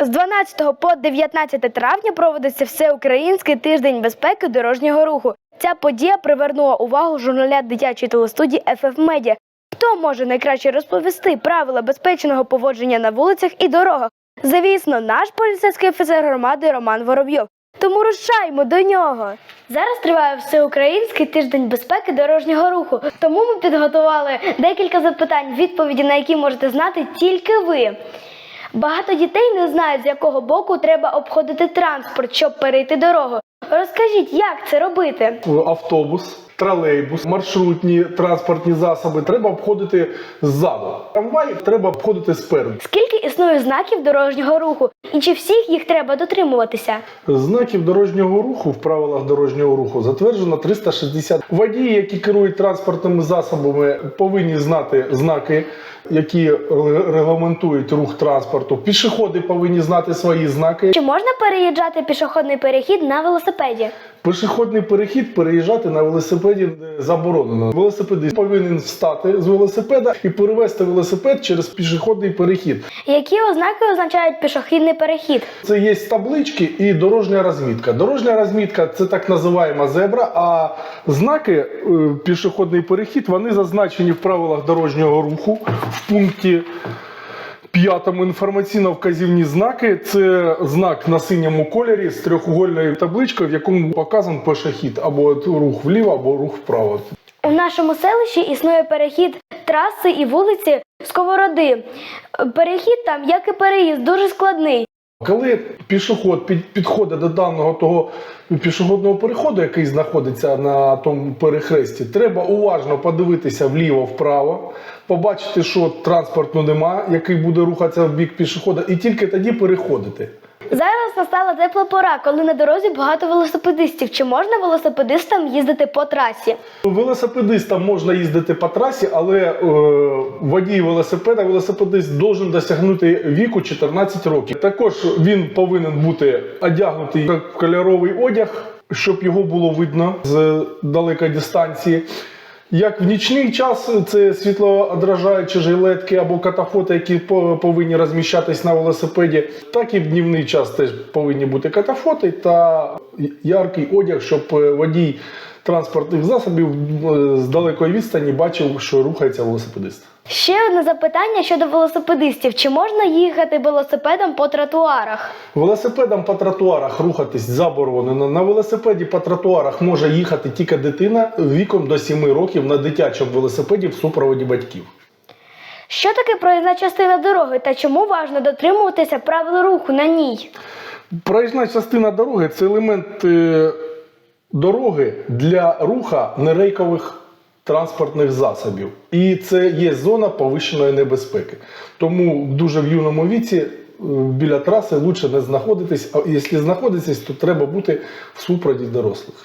З 12 по 19 травня проводиться всеукраїнський тиждень безпеки дорожнього руху. Ця подія привернула увагу журналя дитячої телестудії FF Media. Хто може найкраще розповісти правила безпечного поводження на вулицях і дорогах? Звісно, наш поліцейський офіцер громади Роман Воробйов. Тому рушаймо до нього. Зараз триває всеукраїнський тиждень безпеки дорожнього руху. Тому ми підготували декілька запитань, відповіді на які можете знати тільки ви. Багато дітей не знають, з якого боку треба обходити транспорт, щоб перейти дорогу. Розкажіть, як це робити? автобус, тролейбус, маршрутні транспортні засоби треба обходити ззаду. Трамвай треба обходити спереду. Скільки існує знаків дорожнього руху, і чи всіх їх треба дотримуватися? Знаків дорожнього руху в правилах дорожнього руху затверджено 360. Водії, які керують транспортними засобами, повинні знати знаки, які регламентують рух транспорту. Пішоходи повинні знати свої знаки. Чи можна переїжджати пішохідний перехід на велосипеді? Пішохідний перехід переїжджати на велосипеді заборонено. Велосипедист повинен встати з велосипеда і перевести велосипед через пішохідний перехід. Які ознаки означають пішохідний перехід? Це є таблички і дорожня розмітка. Дорожня розмітка це так називаємо зебра, а знаки е, пішохідний перехід вони зазначені в правилах дорожнього руху в пункті. П'ятому інформаційно-вказівні знаки це знак на синьому кольорі з трьохугольною табличкою, в якому показан пешехід або рух вліво, або рух вправо. У нашому селищі існує перехід траси і вулиці Сковороди. Перехід там, як і переїзд, дуже складний. Коли пішоход під, підходить до даного того пішохідного переходу, який знаходиться на тому перехресті, треба уважно подивитися вліво-вправо, побачити, що транспорту нема, який буде рухатися в бік пішохода, і тільки тоді переходити. Зараз настала тепла пора, коли на дорозі багато велосипедистів. Чи можна велосипедистам їздити по трасі? Велосипедистам можна їздити по трасі, але е, водій велосипеда, велосипедист должен досягнути віку 14 років. Також він повинен бути одягнутий в кольоровий одяг, щоб його було видно з далекої дистанції. Як в нічний час це світлоодражаючі жилетки або катафоти, які повинні розміщатись на велосипеді, так і в днівний час теж повинні бути катафоти та яркий одяг, щоб е, водій транспортних засобів е, з далекої відстані бачив, що рухається велосипедист. Ще одне запитання щодо велосипедистів: чи можна їхати велосипедом по тротуарах? Велосипедом по тротуарах рухатись заборонено. На велосипеді по тротуарах може їхати тільки дитина віком до 7 років на дитячому велосипеді в супроводі батьків. Що таке проїзна частина дороги та чому важно дотримуватися правил руху на ній? Проїжджа частина дороги це елемент е, дороги для руха нерейкових транспортних засобів. І це є зона повищеної небезпеки. Тому дуже в юному віці е, біля траси лучше не знаходитись, а якщо знаходитись, то треба бути в супроводі дорослих.